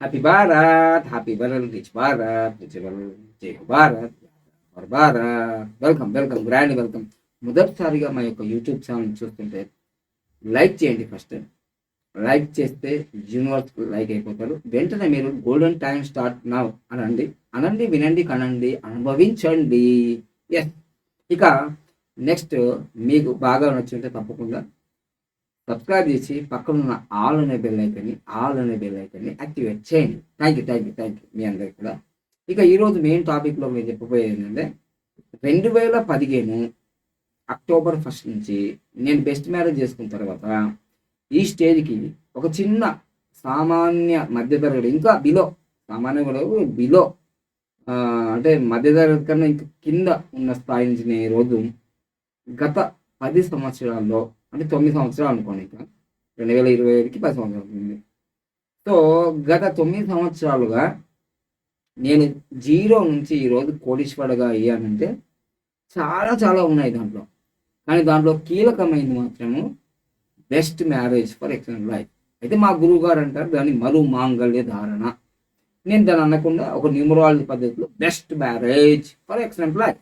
Happy Bharat happy world rich Bharat rich world జై Bharat Bharat welcome welcome grand welcome మొదటిసారిగా మా యొక్క YouTube channel చూస్తుంటే like చేయండి ఫస్ట్ లైక్ చేస్తే యూనివర్స్ లైక్ అయిపోతారు. వెంటనే మీరు గోల్డెన్ టైం స్టార్ట్ నా అనండి. అనండి వినండి కనండి అనుభవించండి. ఎస్ ఇక నెక్స్ట్ మీకు బాగా నచ్చుంటే తప్పకుండా సబ్స్క్రైబ్ చేసి పక్కన ఉన్న ఆల్ అనే బెల్ ఐకన్ని ఆల్ అనే బెల్ ఐకన్ని యాక్టివేట్ చేయండి. Thank you thank you thank you మీ అందరికి కూడా. ఇక ఈరోజు మెయిన్ టాపిక్లో మేము చెప్పబోయేది ఏంటంటే రెండు వేల పదిహేను అక్టోబర్ ఫస్ట్ నుంచి నేను బెస్ట్ మ్యారేజ్ చేసుకున్న తర్వాత ఈ స్టేజ్కి ఒక చిన్న సామాన్య మధ్యతరగతి ఇంకా బిలో సామాన్య కూడా బిలో అంటే మధ్యతరగతి కన్నా ఇంకా కింద ఉన్న స్థాయి నుంచి నేను ఈరోజు గత పది సంవత్సరాల్లో అంటే తొమ్మిది సంవత్సరాలు అనుకోండి ఇంకా. రెండు వేల ఇరవై ఐదుకి పది సంవత్సరాలు అవుతుంది. సో గత తొమ్మిది సంవత్సరాలుగా నేను జీరో నుంచి ఈరోజు కోటీశ్వరుడుగా అయ్యానంటే చాలా చాలా ఉన్నాయి దాంట్లో. కానీ దాంట్లో కీలకమైనది మాత్రము best marriage for excellent life. అయితే మా గురువు గారు అంటారు దాన్ని మరు మాంగళ్య ధారణ. నేను దాన్ని అనకుండా ఒక న్యూమరాలజీ పద్ధతిలో best marriage for excellent life.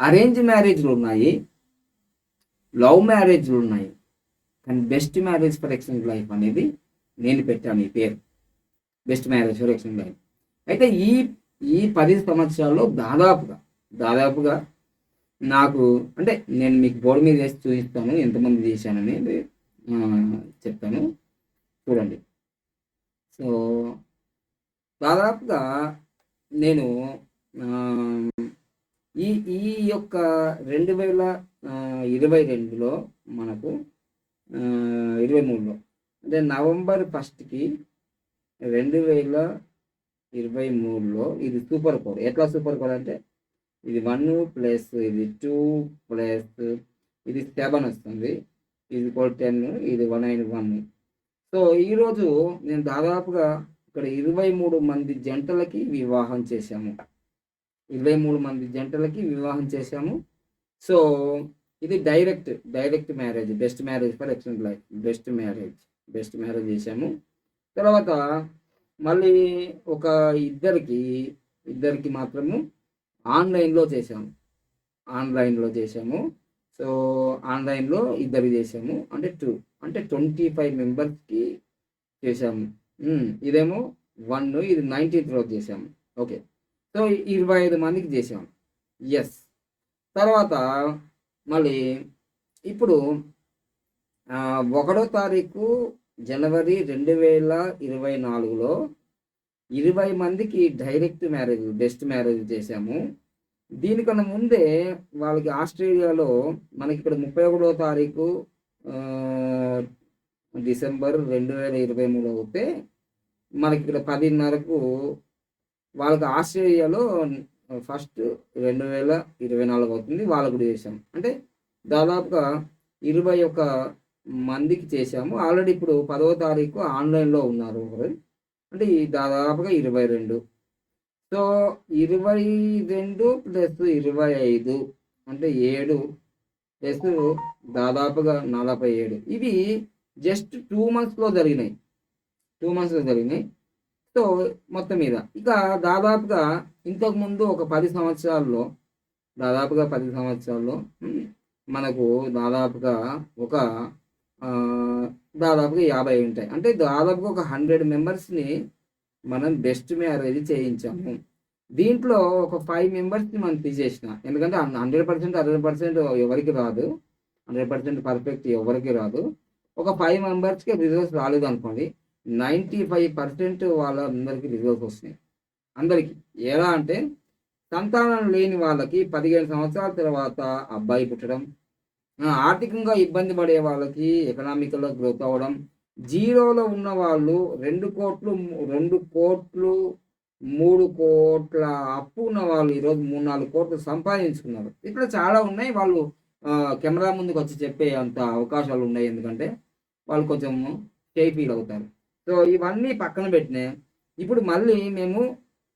Arrange మ్యారేజ్లు ఉన్నాయి. లవ్ మ్యారేజ్లు ఉన్నాయి. కానీ best marriage for excellent life అనేది నేను పెట్టాను ఈ పేరు. Best marriage for excellent life. అయితే ఈ ఈ పది సంవత్సరాల్లో దాదాపుగా దాదాపుగా నాకు అంటే నేను మీకు బోర్డు మీద వేసి చూపిస్తాను ఎంతమంది చేశానని చెప్తాను. చూడండి. సో దాదాపుగా నేను ఈ ఈ యొక్క రెండు వేల ఇరవై రెండులో మనకు ఇరవై మూడులో. అంటే నవంబర్ ఫస్ట్కి రెండు వేల ఇరవై మూడులో ఇది సూపర్ కోడ్. ఎట్లా సూపర్ కోడ్ అంటే ఇది వన్ ప్లస్ ఇది టూ ప్లస్ ఇది సెవెన్ వస్తుంది. ఇది కోడ్ టెన్ ఇది వన్ అయిన వన్. సో ఈరోజు నేను దాదాపుగా ఇక్కడ ఇరవై మూడు మంది జంటలకి వివాహం చేశాము. ఇరవై మూడు మంది జంటలకి వివాహం చేశాము. సో ఇది direct direct marriage best marriage for excellent life best marriage best marriage చేశాము. తర్వాత మళ్ళీ ఒక ఇద్దరికి ఇద్దరికి మాత్రము ఆన్లైన్లో చేసాము ఆన్లైన్లో చేసాము సో ఆన్లైన్లో ఇద్దరు చేసాము అంటే టూ అంటే ట్వంటీ ఫైవ్ మెంబర్స్కి చేసాము ఇదేమో వన్ ఇది నైన్టీన్త్ రోజు చేసాము ఓకే. సో ఇరవై ఐదు మందికి చేసాము ఎస్ తర్వాత మళ్ళీ ఇప్పుడు ఒకటో తారీఖు జనవరి రెండు వేల ఇరవై నాలుగులో ఇరవై మందికి డైరెక్ట్ మ్యారేజ్ బెస్ట్ మ్యారేజ్ చేశాము. దీనికన్నా ముందే వాళ్ళకి ఆస్ట్రేలియాలో మనకి ఇక్కడ ముప్పై ఒకటో తారీఖు డిసెంబర్ రెండు వేల ఇరవై మూడు అయితే మనకి ఇక్కడ పదిన్నరకు వాళ్ళకి ఆస్ట్రేలియాలో ఫస్ట్ రెండు వేల ఇరవై నాలుగు అవుతుంది వాళ్ళకు కూడా చేసాం అంటే దాదాపుగా ఇరవై ఒక మందికి చేసాము ఆల్రెడీ ఇప్పుడు పదవ తారీఖు ఆన్లైన్లో ఉన్నారు ఒకరు. అంటే దాదాపుగా ఇరవై రెండు. సో ఇరవై రెండు ప్లస్ ఇరవై ఐదు అంటే ఏడు. ప్లస్ దాదాపుగా నలభై ఏడు. ఇవి జస్ట్ టూ మంత్స్లో జరిగినాయి. టూ మంత్స్లో జరిగినాయి. సో మొత్తం మీద. ఇక దాదాపుగా ఇంతకుముందు ఒక పది సంవత్సరాల్లో దాదాపుగా పది సంవత్సరాల్లో మనకు దాదాపుగా ఒక దాదాపుగా యాభై ఉంటాయి. అంటే దాదాపుగా ఒక హండ్రెడ్ మెంబర్స్ని మనం బెస్ట్ మ్యారేజ్ చేయించాము. దీంట్లో ఒక ఫైవ్ మెంబర్స్ని మనం తీసేసిన. ఎందుకంటే హండ్రెడ్ పర్సెంట్ హండ్రెడ్ పర్సెంట్ ఎవరికి రాదు. హండ్రెడ్ పర్సెంట్ పర్ఫెక్ట్ ఎవరికి రాదు. ఒక ఫైవ్ మెంబర్స్కి రిజల్ట్స్ రాలేదు అనుకోండి నైంటీ ఫైవ్ పర్సెంట్ వాళ్ళందరికీ రిజల్ట్స్ వస్తున్నాయి. అందరికీ. ఎలా అంటే సంతానం లేని వాళ్ళకి పదిహేను సంవత్సరాల తర్వాత అబ్బాయి పుట్టడం ఆర్థికంగా ఇబ్బంది పడే వాళ్ళకి ఎకనామికల్లో గ్రోత్ అవ్వడం జీరోలో ఉన్న వాళ్ళు రెండు కోట్లు రెండు కోట్లు మూడు కోట్ల అప్పు ఉన్న వాళ్ళు ఈరోజు మూడు నాలుగు కోట్లు సంపాదించుకున్నారు. ఇక్కడ చాలా ఉన్నాయి. వాళ్ళు కెమెరా ముందుకు వచ్చి చెప్పే అంత అవకాశాలు ఉన్నాయి. ఎందుకంటే వాళ్ళు కొంచెం స్టే ఫీల్ అవుతారు. సో ఇవన్నీ పక్కన పెట్టినాయి ఇప్పుడు మళ్ళీ మేము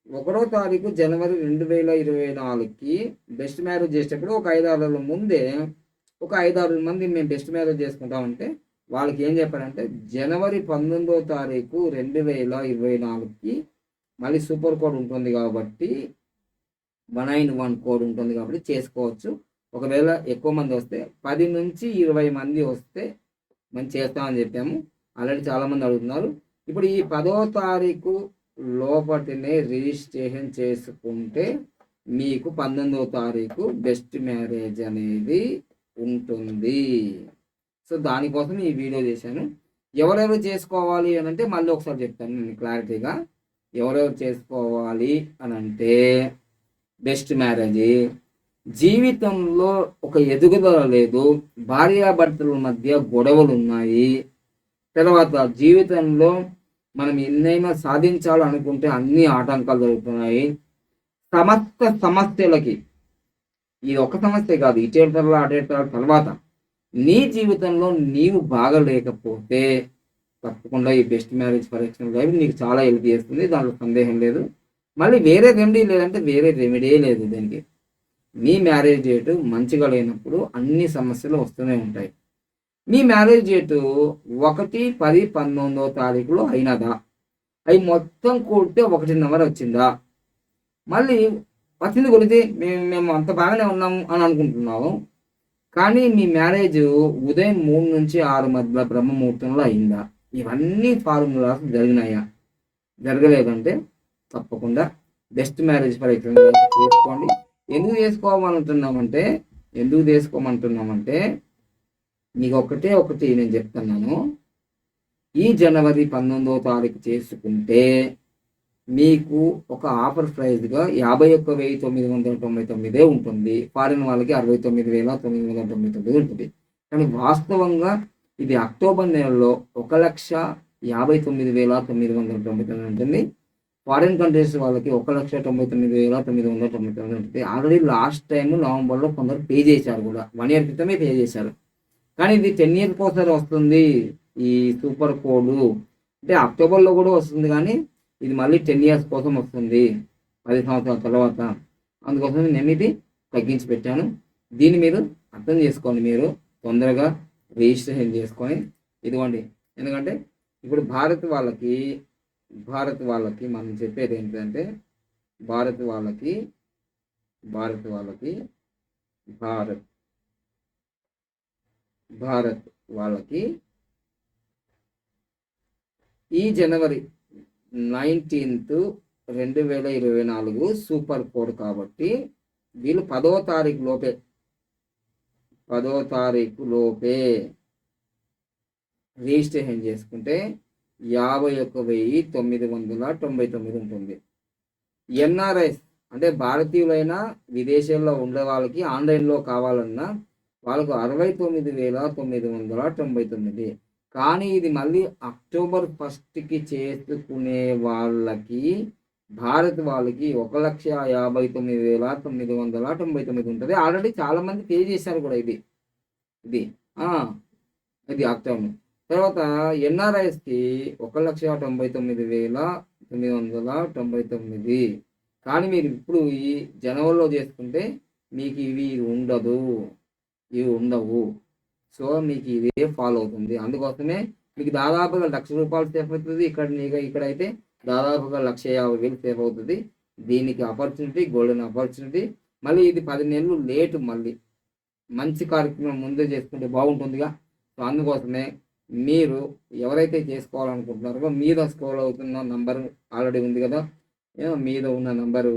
ఒకటో తారీఖు జనవరి రెండు వేల ఇరవై నాలుగుకి బెస్ట్ మ్యారేజ్ చేసేటప్పుడు ఒక ఐదు ముందే ఒక ఐదారు మంది మేము బెస్ట్ మ్యారేజ్ చేసుకుంటామంటే వాళ్ళకి ఏం చెప్పారంటే జనవరి పంతొమ్మిదో తారీఖు రెండు వేల ఇరవై నాలుగుకి మళ్ళీ సూపర్ కోడ్ ఉంటుంది కాబట్టి వన్ నైన్ వన్ కోడ్ ఉంటుంది కాబట్టి చేసుకోవచ్చు. ఒకవేళ ఎక్కువ మంది వస్తే పది నుంచి ఇరవై మంది వస్తే మనం చేస్తామని చెప్పాము. ఆల్రెడీ చాలామంది అడుగుతున్నారు. ఇప్పుడు ఈ పదో తారీఖు లోపటినే రిజిస్ట్రేషన్ చేసుకుంటే మీకు పంతొమ్మిదవ తారీఖు బెస్ట్ మ్యారేజ్ అనేది ఉంటుంది. సో దానికోసం ఈ వీడియో చేశాను. ఎవరెవరు చేసుకోవాలి అని అంటే మళ్ళీ ఒకసారి చెప్తాను నేను క్లారిటీగా. ఎవరెవరు చేసుకోవాలి అని అంటే బెస్ట్ మ్యారేజ్. జీవితంలో ఒక ఎదుగుదల లేదు. భార్యాభర్తల మధ్య గొడవలు ఉన్నాయి. తర్వాత జీవితంలో మనం ఎన్నైనా సాధించాలనుకుంటే అన్ని ఆటంకాలు జరుగుతున్నాయి. సమస్త సమస్యలకి ఇది ఒక సమస్య కాదు ఇటేటర్ల అటేటర్ల తర్వాత నీ జీవితంలో నీవు బాగలేకపోతే తప్పకుండా ఈ బెస్ట్ మ్యారేజ్ పరీక్షలు లైవ్ నీకు చాలా హెల్ప్ చేస్తుంది దాంట్లో సందేహం లేదు. మళ్ళీ వేరే రెమెడీ లేదంటే వేరే రెమెడీ లేదు దీనికి. మీ మ్యారేజ్ డేట్ మంచిగా లేనప్పుడు అన్ని సమస్యలు వస్తూనే ఉంటాయి. మీ మ్యారేజ్ డేటు ఒకటి పది పంతొమ్మిదో తారీఖులో అయినదా? అవి మొత్తం కూడితే ఒకటిన్నర వచ్చిందా? మళ్ళీ వచ్చింది కొడితే మేము మేము అంత బాగానే ఉన్నాము అని అనుకుంటున్నాము కానీ మీ మ్యారేజ్ ఉదయం మూడు నుంచి ఆరు మధ్య బ్రహ్మముహూర్తంలో అయిందా? ఇవన్నీ ఫార్ములాస్ జరిగినాయా? జరగలేదంటే తప్పకుండా బెస్ట్ మ్యారేజ్ ఫర్ పరీక్ష చేసుకోండి ఎందుకు చేసుకోమంటున్నామంటే ఎందుకు చేసుకోమంటున్నామంటే మీకు ఒకటే ఒకటి నేను చెప్తున్నాను. ఈ జనవరి పంతొమ్మిదవ తారీఖు చేసుకుంటే మీకు ఒక ఆఫర్ ప్రైజ్గా యాభై ఒక్క వెయ్యి తొమ్మిది వందల తొంభై తొమ్మిదే ఉంటుంది. ఫారిన్ వాళ్ళకి అరవై తొమ్మిది వేల తొమ్మిది వందల తొంభై తొమ్మిది ఉంటుంది. కానీ వాస్తవంగా ఇది అక్టోబర్ నెలలో ఒక లక్ష యాభై తొమ్మిది వేల తొమ్మిది వందల తొంభై తొమ్మిది ఉంటుంది. ఫారిన్ కంట్రీస్ వాళ్ళకి ఒక లక్ష తొంభై తొమ్మిది వేల తొమ్మిది వందల తొంభై తొమ్మిది ఉంటుంది. ఆల్రెడీ లాస్ట్ టైం నవంబర్లో కొందరు పే చేశారు కూడా. వన్ ఇయర్ క్రితమే పే చేశారు. కానీ ఇది టెన్ ఇయర్స్ ఒకసారి వస్తుంది ఈ సూపర్ కోడ్ అంటే అక్టోబర్లో కూడా వస్తుంది కానీ ఇది మళ్ళీ టెన్ ఇయర్స్ కోసం వస్తుంది పది సంవత్సరాల తర్వాత. అందుకోసం నేను ఇది తగ్గించి పెట్టాను. దీన్ని మీరు అర్థం చేసుకోండి మీరు తొందరగా రిజిస్ట్రేషన్ చేసుకొని ఇదిగోండి. ఎందుకంటే ఇప్పుడు భారత్ వాళ్ళకి భారత్ వాళ్ళకి మనం చెప్పేది ఏంటంటే భారత్ వాళ్ళకి భారత్ వాళ్ళకి భారత్ భారత్ వాళ్ళకి ఈ జనవరి నైన్టీన్త్ రెండు వేల ఇరవై నాలుగు సూపర్ కోడ్ కాబట్టి వీళ్ళు పదో తారీఖు లోపే పదో తారీఖు లోపే రిజిస్ట్రేషన్ చేసుకుంటే యాభై ఒక్క వెయ్యి తొమ్మిది వందల తొంభై తొమ్మిది ఉంటుంది. ఎన్ఆర్ఎస్ అంటే భారతీయులైన విదేశాల్లో ఉండే వాళ్ళకి ఆన్లైన్లో కావాలన్నా వాళ్ళకు అరవై తొమ్మిది వేల తొమ్మిది వందల తొంభై తొమ్మిది. కానీ ఇది మళ్ళీ అక్టోబర్ ఫస్ట్కి చేసుకునే వాళ్ళకి భారత్ వాళ్ళకి ఒక లక్ష యాభై తొమ్మిది వేల తొమ్మిది వందల తొంభై తొమ్మిది ఉంటుంది. ఆల్రెడీ చాలామంది పే చేశారు కూడా ఇది. ఇది ఇది అక్టోబర్. తర్వాత ఎన్ఆర్ఐస్కి ఒక లక్ష తొంభై తొమ్మిది వేల తొమ్మిది వందల తొంభై తొమ్మిది. కానీ మీరు ఇప్పుడు ఈ జనవరిలో చేసుకుంటే మీకు ఇవి ఉండదు. ఇవి ఉండవు. సో మీకు ఇదే ఫాలో అవుతుంది. అందుకోసమే మీకు దాదాపుగా లక్ష రూపాయలు సేఫ్ అవుతుంది. ఇక్కడ నీకు ఇక్కడైతే దాదాపుగా లక్ష యాభై వేలు సేఫ్ అవుతుంది. దీనికి ఆపర్చునిటీ గోల్డెన్ ఆపర్చునిటీ మళ్ళీ ఇది పది నెలలు లేటు మళ్ళీ. మంచి కార్యక్రమం ముందే చేసుకుంటే బాగుంటుందిగా. సో అందుకోసమే మీరు ఎవరైతే చేసుకోవాలనుకుంటున్నారో మీద స్క్రోల్ అవుతున్న నంబర్ ఆల్రెడీ ఉంది కదా. మీద ఉన్న number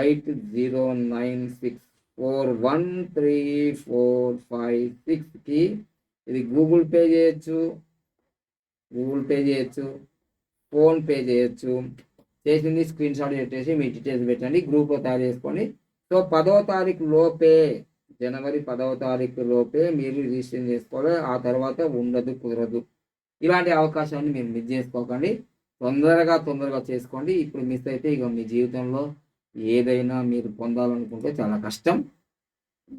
eight zero nine six four one three four five సిక్స్కి ఇది గూగుల్ పే చేయొచ్చు గూగుల్ పే చేయొచ్చు ఫోన్పే చేయొచ్చు. చేసింది స్క్రీన్ షాట్ పెట్టేసి మీ డీటెయిల్స్ పెట్టండి గ్రూప్లో తయారు చేసుకోండి. సో పదో తారీఖు లోపే జనవరి పదవ తారీఖు లోపే మీరు రిజిస్ట్రేషన్ చేసుకోవాలి ఆ తర్వాత ఉండదు కుదరదు. ఇలాంటి అవకాశాన్ని మీరు మిస్ చేసుకోకండి. తొందరగా తొందరగా చేసుకోండి. ఇప్పుడు మిస్ అయితే ఇక మీ జీవితంలో ఏదైనా మీరు పొందాలనుకుంటే చాలా కష్టం.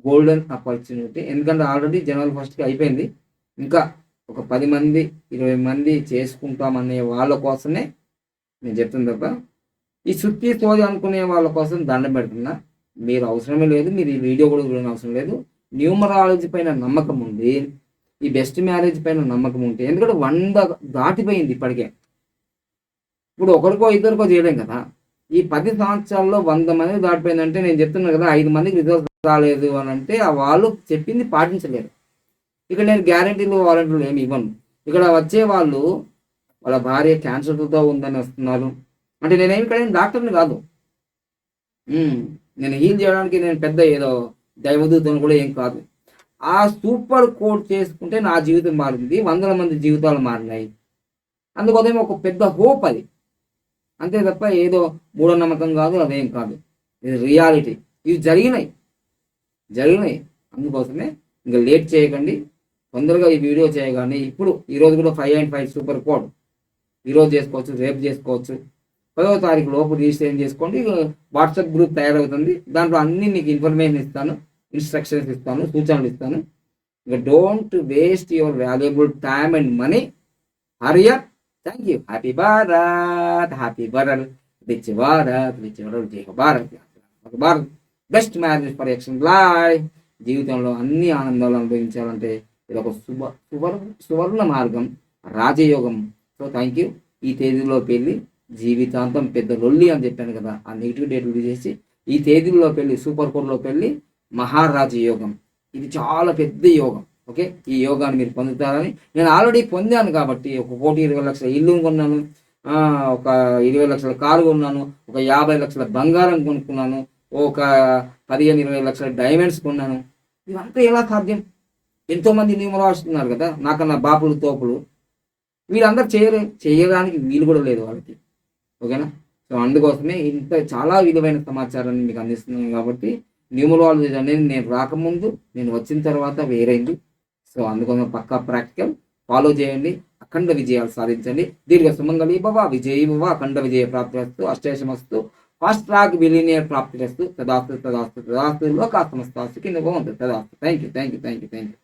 గోల్డెన్ ఆపర్చునిటీ ఎందుకంటే ఆల్రెడీ జనవరి ఫస్ట్కి అయిపోయింది. ఇంకా ఒక పది మంది ఇరవై మంది చేసుకుంటామనే వాళ్ళ కోసమే నేను చెప్తుంది తప్ప ఈ సుత్తి తోది అనుకునే వాళ్ళ కోసం దండం పెడుతున్నా. మీరు అవసరమే లేదు మీరు ఈ వీడియో కూడా చూడని అవసరం లేదు. న్యూమరాలజీ పైన నమ్మకం ఉంది ఈ బెస్ట్ మ్యారేజ్ పైన నమ్మకం ఉంటే ఎందుకంటే వంద దాటిపోయింది ఇప్పటికే. ఇప్పుడు ఒకరికో ఇద్దరికో చేయలేం కదా. ఈ పది సంవత్సరాల్లో వంద మంది దాటిపోయిందంటే నేను చెప్తున్నాను కదా ఐదు మందికి రిజల్ట్ రాలేదు అని అంటే ఆ వాళ్ళు చెప్పింది పాటించలేరు. ఇక్కడ నేను గ్యారంటీలు వారంటీలు ఏమి ఇవ్వను. ఇక్కడ వచ్చే వాళ్ళు వాళ్ళ భార్య క్యాన్సర్తో ఉందని వస్తున్నారు అంటే నేనేమి ఇక్కడ ఏం డాక్టర్ని కాదు. నేను హీల్ చేయడానికి నేను పెద్ద ఏదో దైవదూతను కూడా ఏం కాదు. ఆ సూపర్ కోడ్ చేసుకుంటే నా జీవితం మారింది వందల మంది జీవితాలు మారినాయి. అందుకోసం ఒక పెద్ద హోప్ అది. అంతే తప్ప ఏదో మూఢనమ్మకం కాదు అదేం కాదు. ఇది రియాలిటీ. ఇవి జరిగినాయి. జరిగినాయి. అందుకోసమే ఇంకా లేట్ చేయకండి. తొందరగా ఈ వీడియో చేయగానే ఇప్పుడు ఈరోజు కూడా five and five super code. ఈరోజు చేసుకోవచ్చు రేపు చేసుకోవచ్చు. పదవ తారీఖు లోపు రిజిస్ట్రేషన్ చేసుకోండి. వాట్సాప్ గ్రూప్ తయారవుతుంది. దాంట్లో అన్ని మీకు ఇన్ఫర్మేషన్ ఇస్తాను ఇన్స్ట్రక్షన్స్ ఇస్తాను సూచనలు ఇస్తాను. ఇక don't waste your valuable time and money. Harrier. Thank you happy Bharat happy Bharat rich Bharat rich Bharat Jaya Bharat Bharat best marriage for excellent life జీవితంలో అన్ని ఆనందాలు అనుభవించాలంటే ఇది ఒక శుభ సువర్ణ సువర్ణ మార్గం రాజయోగం. సో థ్యాంక్ యూ ఈ తేదీలో పెళ్ళి జీవితాంతం పెద్ద లొల్లి అని చెప్పాను కదా ఆ నెగిటివ్ డేట్ చేసి ఈ తేదీలో పెళ్ళి సూపర్ కోడ్లో పెళ్ళి మహారాజ యోగం ఇది చాలా పెద్ద యోగం. ఓకే? ఈ యోగాన్ని మీరు పొందుతారని. నేను ఆల్రెడీ పొందాను కాబట్టి ఒక కోటి ఇరవై లక్షల ఇల్లు కొన్నాను. ఒక ఇరవై లక్షల కారు కొన్నాను. ఒక యాభై లక్షల బంగారం కొనుక్కున్నాను. ఒక పదిహేను ఇరవై లక్షల డైమండ్స్ కొన్నాను. ఇవంతా ఎలా సాధ్యం? ఎంతోమంది నియమలు న్యూమరాల్స్ ఉన్నారు కదా నాకన్నా బాపులు తోపులు. వీళ్ళందరూ చేయలే చేయడానికి వీలు కూడా లేదు వాళ్ళకి. ఓకేనా? సో అందుకోసమే ఇంత చాలా విలువైన సమాచారాన్ని మీకు అందిస్తున్నాను కాబట్టి న్యూమరాలజీ అనేది నేను రాకముందు నేను వచ్చిన తర్వాత వేరైంది. సో అందుకోసం పక్కా ప్రాక్టికల్ ఫాలో చేయండి అఖండ విజయాలు సాధించండి. దీర్ఘ సుమంగళి భవ విజయీ భవ అఖండ విజయ ప్రాప్తిరస్తు అష్టేషమస్తు ఫాస్ట్ ట్రాక్ ప్రాప్తి ప్రాప్తిరస్తు తదాస్తు తదాస్తు తదాస్తు లోకా కింద తదాస్తు thank you thank you thank you thank you